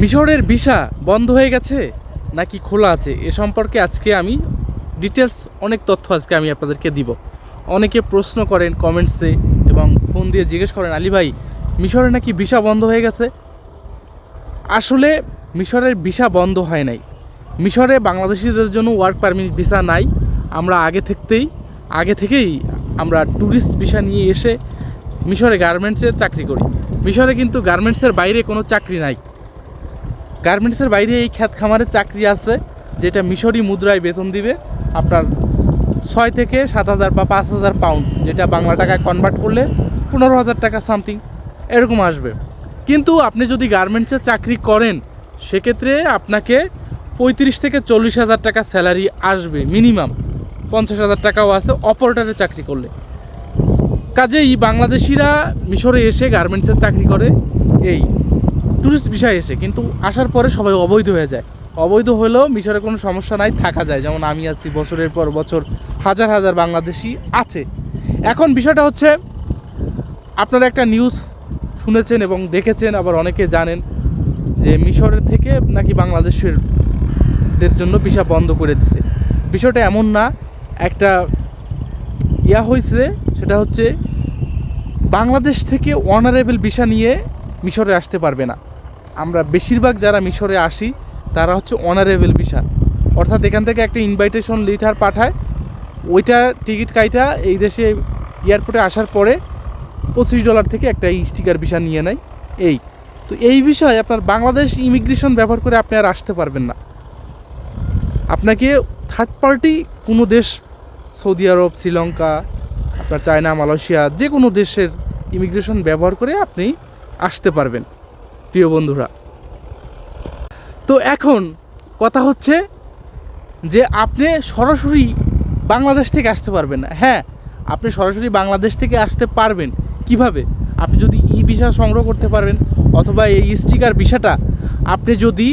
মিশরের ভিসা বন্ধ হয়ে গেছে নাকি খোলা আছে? এ সম্পর্কে আজকে আমি ডিটেলস অনেক তথ্য আজকে আমি আপনাদেরকে দিব। অনেকে প্রশ্ন করেন কমেন্টসে এবং ফোন দিয়ে জিজ্ঞেস করেন, আলী ভাই, মিশরে নাকি ভিসা বন্ধ হয়ে গেছে? আসলে মিশরের ভিসা বন্ধ হয় নাই। মিশরে বাংলাদেশিদের জন্য ওয়ার্ক পারমিট ভিসা নাই। আমরা আগে থাকতেই আগে থেকেই আমরা ট্যুরিস্ট ভিসা নিয়ে এসে মিশরে গার্মেন্টসে চাকরি করি। মিশরে কিন্তু গার্মেন্টসের বাইরে কোনো চাকরি নাই। গার্মেন্টসের বাইরে এই খ্যাত খামারের চাকরি আছে, যেটা মিশরি মুদ্রায় বেতন দিবে আপনার ছয় থেকে সাত হাজার বা পাঁচ হাজার পাউন্ড যেটা বাংলা টাকায় কনভার্ট করলে পনেরো হাজার টাকা সামথিং এরকম আসবে। কিন্তু আপনি যদি গার্মেন্টসের চাকরি করেন, সেক্ষেত্রে আপনাকে পঁয়ত্রিশ থেকে চল্লিশ হাজার টাকা স্যালারি আসবে মিনিমাম পঞ্চাশ হাজার টাকাও আছে অপারেটারে চাকরি করলে। কাজেই বাংলাদেশিরা মিশরে এসে গার্মেন্টসের চাকরি করে, এই ট্যুরিস্ট বিষয় এসে কিন্তু আসার পরে সবাই অবৈধ হয়ে যায়। অবৈধ হলেও মিশরে কোনো সমস্যা নাই, থাকা যায়। যেমন আমি আছি, বছরের পর বছর হাজার হাজার বাংলাদেশি আছে। এখন বিষয়টা হচ্ছে, আপনারা একটা নিউজ শুনেছেন এবং দেখেছেন, আবার অনেকে জানেন যে মিশরের থেকে নাকি বাংলাদেশের জন্য ভিসা বন্ধ করে দিছে। বিষয়টা এমন না, একটা ইয়া হয়েছে সেটা হচ্ছে বাংলাদেশ থেকে অনারেবল ভিসা নিয়ে মিশরে আসতে পারবে না। আমরা বেশিরভাগ যারা মিশরে আসি, তারা হচ্ছে অনারেবল ভিসা অর্থাৎ এখান থেকে একটা ইনভাইটেশন লেটার পাঠায়, ওইটা টিকিট কাইটা এই দেশে এয়ারপোর্টে আসার পরে পঁচিশ ডলার থেকে একটা স্টিকার ভিসা নিয়ে নেয়, এই। তো এই বিষয়ে আপনার বাংলাদেশ ইমিগ্রেশন ব্যবহার করে আপনি আর আসতে পারবেন না। আপনাকে থার্ড পার্টি কোনো দেশ, সৌদি আরব, শ্রীলঙ্কা, আপনার চায়না, মালয়েশিয়া যে কোনো দেশের ইমিগ্রেশন ব্যবহার করে আপনি আসতে পারবেন। প্রিয় বন্ধুরা। তো এখন কথা হচ্ছে যে আপনি সরাসরি বাংলাদেশ থেকে আসতে পারবেন না। হ্যাঁ আপনি সরাসরি বাংলাদেশ থেকে আসতে পারবেন। কীভাবে? আপনি যদি ই ভিসা সংগ্রহ করতে পারবেন অথবা এই স্টিকার ভিসাটা, আপনি যদি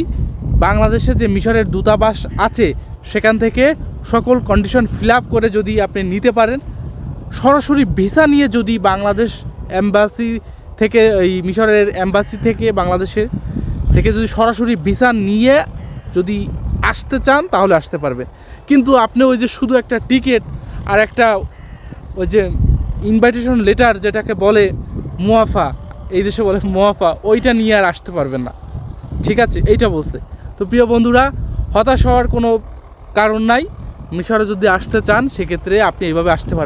বাংলাদেশে যে মিশরের দূতাবাস আছে, সেখান থেকে সকল কন্ডিশন ফিল আপ করে যদি আপনি নিতে পারেন, সরাসরি ভিসা নিয়ে যদি বাংলাদেশ এম্বাসি থেকে এই মিশরের এম্বাসি থেকে বাংলাদেশের থেকে যদি সরাসরি ভিসা নিয়ে যদি আসতে চান, তাহলে আসতে পারবেন কিন্তু আপনি ওই যে শুধু একটা টিকিট আর একটা ওই যে ইনভাইটেশন লেটার যেটাকে বলে মুয়াফা, এই দেশে বলে মুয়াফা, ওইটা নিয়ে আর আসতে পারবেন না। ঠিক আছে, এইটা বলছে। তো প্রিয় বন্ধুরা, হতাশ হওয়ার কোনো কারণ নাই। মিশরে যদি আসতে চান, সেক্ষেত্রে আপনি এইভাবে আসতে পারবেন।